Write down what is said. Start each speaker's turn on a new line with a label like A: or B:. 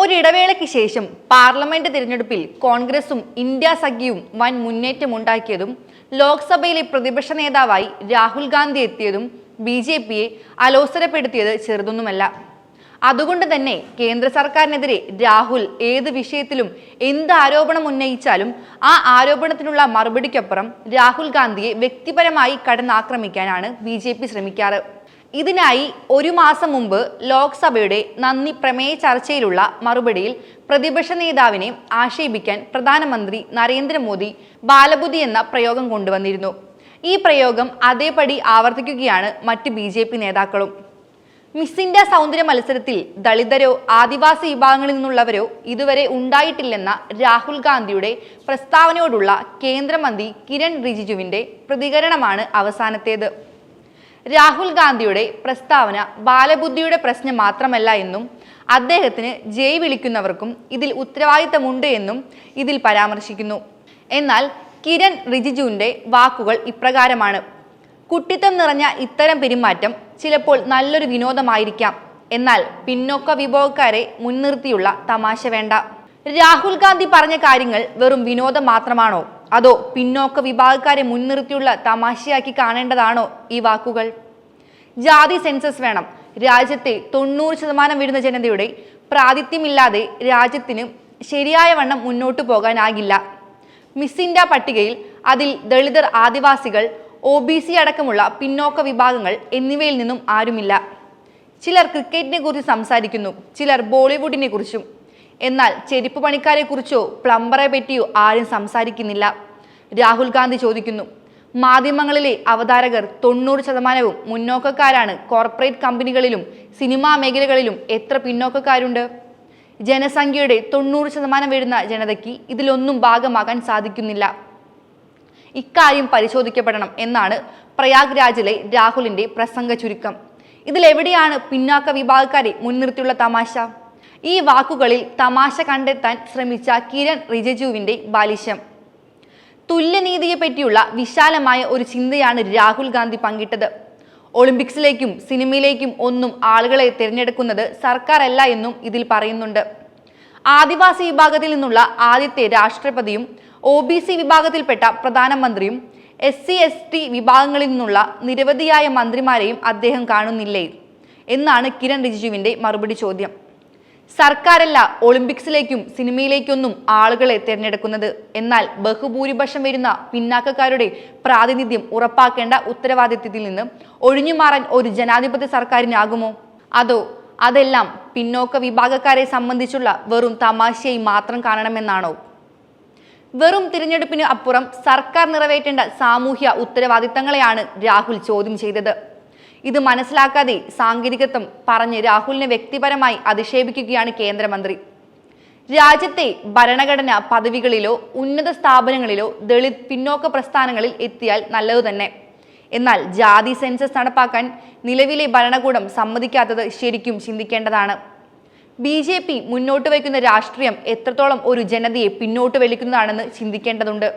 A: ഒരിടവേളയ്ക്ക് ശേഷം പാർലമെന്റ് തിരഞ്ഞെടുപ്പിൽ കോൺഗ്രസും ഇന്ത്യ സഖ്യവും വൻ മുന്നേറ്റമുണ്ടാക്കിയതും ലോക്സഭയിലെ പ്രതിപക്ഷ നേതാവായി രാഹുൽ ഗാന്ധി എത്തിയതും ബി ജെ പിയെ അലോസരപ്പെടുത്തിയത് ചെറുതൊന്നുമല്ല. അതുകൊണ്ട് തന്നെ കേന്ദ്ര സർക്കാരിനെതിരെ രാഹുൽ ഏത് വിഷയത്തിലും എന്ത് ആരോപണം ഉന്നയിച്ചാലും ആ ആരോപണത്തിനുള്ള മറുപടിക്കപ്പുറം രാഹുൽ ഗാന്ധിയെ വ്യക്തിപരമായി കടന്നാക്രമിക്കാനാണ് ബി ശ്രമിക്കാറ്. ഇതിനായി ഒരു മാസം മുമ്പ് ലോക്സഭയുടെ നന്ദി പ്രമേയ ചർച്ചയിലുള്ള മറുപടിയിൽ പ്രതിപക്ഷ നേതാവിനെ ആക്ഷേപിക്കാൻ പ്രധാനമന്ത്രി നരേന്ദ്രമോദി ബാലബുദ്ധി എന്ന പ്രയോഗം കൊണ്ടുവന്നിരുന്നു. ഈ പ്രയോഗം അതേപടി ആവർത്തിക്കുകയാണ് മറ്റ് ബി ജെ പി നേതാക്കളും. മിസ് ഇന്ത്യ സൗന്ദര്യ മത്സരത്തിൽ ദളിതരോ ആദിവാസി വിഭാഗങ്ങളിൽ നിന്നുള്ളവരോ ഇതുവരെ ഉണ്ടായിട്ടില്ലെന്ന രാഹുൽ ഗാന്ധിയുടെ പ്രസ്താവനയോടുള്ള കേന്ദ്രമന്ത്രി കിരൺ റിജിജുവിന്റെ പ്രതികരണമാണ് അവസാനത്തേത്. രാഹുൽ ഗാന്ധിയുടെ പ്രസ്താവന ബാലബുദ്ധിയുടെ പ്രശ്നം മാത്രമല്ല എന്നും അദ്ദേഹത്തിന് ജയ് വിളിക്കുന്നവർക്കും ഇതിൽ ഉത്തരവാദിത്തമുണ്ട് എന്നും ഇതിൽ പരാമർശിക്കുന്നു. എന്നാൽ കിരൺ റിജിജുവിന്റെ വാക്കുകൾ ഇപ്രകാരമാണ്. കുട്ടിത്തം നിറഞ്ഞ ഇത്തരം പെരുമാറ്റം ചിലപ്പോൾ നല്ലൊരു വിനോദമായിരിക്കാം. എന്നാൽ പിന്നോക്ക വിഭവക്കാരെ മുൻനിർത്തിയുള്ള തമാശ വേണ്ട. രാഹുൽ ഗാന്ധി പറഞ്ഞ കാര്യങ്ങൾ വെറും വിനോദം മാത്രമാണോ? അതോ പിന്നോക്ക വിഭാഗക്കാരെ മുൻനിർത്തിയുള്ള തമാശയാക്കി കാണേണ്ടതാണോ ഈ വാക്കുകൾ? ജാതി സെൻസസ് വേണം. രാജ്യത്തെ തൊണ്ണൂറ് ശതമാനം വരുന്ന ജനതയുടെ പ്രാതിഥ്യമില്ലാതെ രാജ്യത്തിന് ശരിയായ വണ്ണം മുന്നോട്ടു പോകാനാകില്ല. മിസ് ഇന്ത്യ പട്ടികയിൽ അതിൽ ദളിതർ ആദിവാസികൾ ഒ ബി സി അടക്കമുള്ള പിന്നോക്ക വിഭാഗങ്ങൾ എന്നിവയിൽ നിന്നും ആരുമില്ല. ചിലർ ക്രിക്കറ്റിനെ കുറിച്ച് സംസാരിക്കുന്നു ചിലർ ബോളിവുഡിനെ കുറിച്ചും. എന്നാൽ ചെരുപ്പ് പണിക്കാരെ കുറിച്ചോ പ്ലംബറെ പറ്റിയോ ആരും സംസാരിക്കുന്നില്ല. രാഹുൽ ഗാന്ധി ചോദിക്കുന്നു മാധ്യമങ്ങളിലെ അവതാരകർ തൊണ്ണൂറ് ശതമാനവും മുന്നോക്കക്കാരാണ് കോർപ്പറേറ്റ് കമ്പനികളിലും സിനിമാ മേഖലകളിലും എത്ര പിന്നോക്കക്കാരുണ്ട്? ജനസംഖ്യയുടെ തൊണ്ണൂറ് ശതമാനം വരുന്ന ജനതയ്ക്ക് ഇതിലൊന്നും ഭാഗമാകാൻ സാധിക്കുന്നില്ല. ഇക്കാര്യം പരിശോധിക്കപ്പെടണം എന്നാണ് പ്രയാഗ് രാജിലെ രാഹുലിന്റെ പ്രസംഗ ചുരുക്കം. ഇതിലെവിടെയാണ് പിന്നാക്ക വിഭാഗക്കാരെ മുൻനിർത്തിയുള്ള തമാശ? ഈ വാക്കുകളിൽ തമാശ കണ്ടെത്താൻ ശ്രമിച്ച കിരൺ റിജിജുവിന്റെ ബാലിശം. തുല്യനീതിയെ പറ്റിയുള്ള വിശാലമായ ഒരു ചിന്തയാണ് രാഹുൽ ഗാന്ധി പങ്കിട്ടത്. ഒളിമ്പിക്സിലേക്കും സിനിമയിലേക്കും ഒന്നും ആളുകളെ തിരഞ്ഞെടുക്കുന്നത് സർക്കാരല്ല എന്നും ഇതിൽ പറയുന്നുണ്ട്. ആദിവാസി വിഭാഗത്തിൽ നിന്നുള്ള ആദ്യത്തെ രാഷ്ട്രപതിയും ഒ ബി സി വിഭാഗത്തിൽപ്പെട്ട പ്രധാനമന്ത്രിയും എസ് സി എസ് ടി വിഭാഗങ്ങളിൽ നിന്നുള്ള നിരവധിയായ മന്ത്രിമാരെയും അദ്ദേഹം കാണുന്നില്ലേ? എന്നാണ് കിരൺ റിജിജുവിന്റെ മറുപടി ചോദ്യം. സർക്കാരല്ല ഒളിമ്പിക്സിലേക്കും സിനിമയിലേക്കൊന്നും ആളുകളെ തിരഞ്ഞെടുക്കുന്നത്. എന്നാൽ ബഹുഭൂരിപക്ഷം വരുന്ന പിന്നാക്കക്കാരുടെ പ്രാതിനിധ്യം ഉറപ്പാക്കേണ്ട ഉത്തരവാദിത്വത്തിൽ നിന്ന് ഒഴിഞ്ഞുമാറാൻ ഒരു ജനാധിപത്യ സർക്കാരിനാകുമോ? അതോ അതെല്ലാം പിന്നോക്ക വിഭാഗക്കാരെ സംബന്ധിച്ചുള്ള വെറും തമാശയായി മാത്രം കാണണമെന്നാണോ? വെറും തിരഞ്ഞെടുപ്പിന് അപ്പുറം സർക്കാർ നിറവേറ്റേണ്ട സാമൂഹ്യ ഉത്തരവാദിത്തങ്ങളെയാണ് രാഹുൽ ചോദ്യം ചെയ്തത്. ഇത് മനസ്സിലാക്കാതെ സാങ്കേതികത്വം പറഞ്ഞ് രാഹുലിനെ വ്യക്തിപരമായി അധിക്ഷേപിക്കുകയാണ് കേന്ദ്രമന്ത്രി. രാജ്യത്തെ ഭരണഘടന പദവികളിലോ ഉന്നത സ്ഥാപനങ്ങളിലോ ദളിത് പിന്നോക്ക പ്രസ്ഥാനങ്ങളിൽ എത്തിയാൽ നല്ലതു തന്നെ. എന്നാൽ ജാതി സെൻസസ് നടപ്പാക്കാൻ നിലവിലെ ഭരണകൂടം സമ്മതിക്കാത്തത് ശരിക്കും ചിന്തിക്കേണ്ടതാണ്. ബി ജെ പി മുന്നോട്ട് വയ്ക്കുന്ന രാഷ്ട്രീയം എത്രത്തോളം ഒരു ജനതയെ പിന്നോട്ട് വലിക്കുന്നതാണെന്ന് ചിന്തിക്കേണ്ടതുണ്ട്.